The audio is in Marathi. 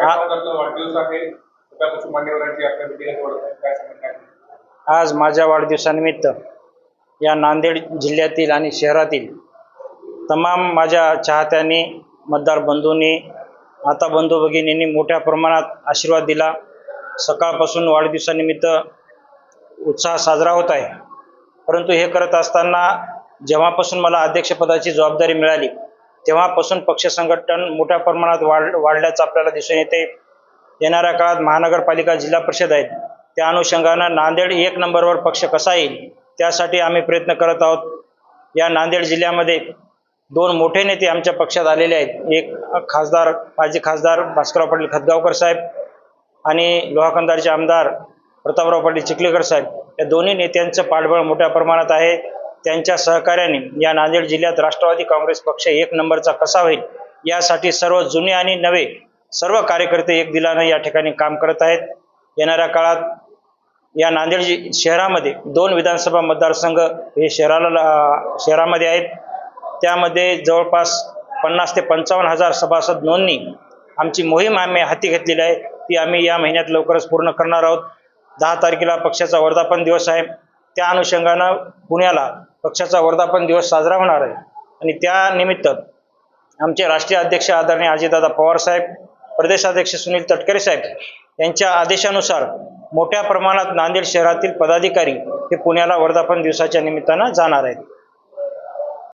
वाढदिवस आहे. मान्यवरांची आपल्या भेटीला काय आज माझ्या वाढदिवसानिमित्त या नांदेड जिल्ह्यातील आणि शहरातील तमाम माझ्या चाहत्यांनी मतदार बंधूंनी आता बंधू भगिनींनी मोठ्या प्रमाणात आशीर्वाद दिला. सकाळपासून वाढदिवसानिमित्त उत्साह साजरा होत आहे. परंतु हे करत असताना जेव्हापासून मला अध्यक्षपदाची जबाबदारी मिळाली तेव्हापासून पक्ष संघटन मोठ्या प्रमाणात वाढ वाढल्याचं आपल्याला दिसून येते. येणाऱ्या काळात महानगरपालिका जिल्हा परिषद आहेत. त्या अनुषंगानं नांदेड एक नंबरवर पक्ष कसा येईल त्यासाठी आम्ही प्रयत्न करत आहोत. या नांदेड जिल्ह्यामध्ये दोन मोठे नेते आमच्या पक्षात आलेले आहेत. एक खासदार माजी खासदार भास्करराव पाटील खतगावकर साहेब आणि लोहाखंदारचे आमदार प्रतापराव पाटील चिखलेकर साहेब. या दोन्ही नेत्यांचं पाठबळ मोठ्या प्रमाणात आहे. त्यांच्या सहकार्याने या नांदेड जिल्ह्यात राष्ट्रवादी काँग्रेस पक्ष एक नंबरचा कसा होईल यासाठी सर्व जुने आणि नवे सर्व कार्यकर्ते एक दिलानं या ठिकाणी काम करत आहेत. येणाऱ्या काळात या नांदेड जि शहरामध्ये दोन विधानसभा मतदारसंघ हे शहराला शहरामध्ये आहेत. त्यामध्ये जवळपास पन्नास ते पंचावन्न हजार सभासद नोंदणी आमची मोहीम आम्ही हाती घेतलेली आहे. ती आम्ही या महिन्यात लवकरच पूर्ण करणार आहोत. दहा तारखेला पक्षाचा वर्धापन दिवस आहे. त्या अनुषंगानं पुण्याला पक्षाचा वर्धापन दिवस साजरा होणार आहे. आणि त्यानिमित्त आमचे राष्ट्रीय अध्यक्ष आदरणीय अजितदादा पवार साहेब प्रदेशाध्यक्ष सुनील तटकरे साहेब यांच्या आदेशानुसार मोठ्या प्रमाणात नांदेड शहरातील पदाधिकारी हे पुण्याला वर्धापन दिवसाच्या निमित्तानं जाणार आहेत.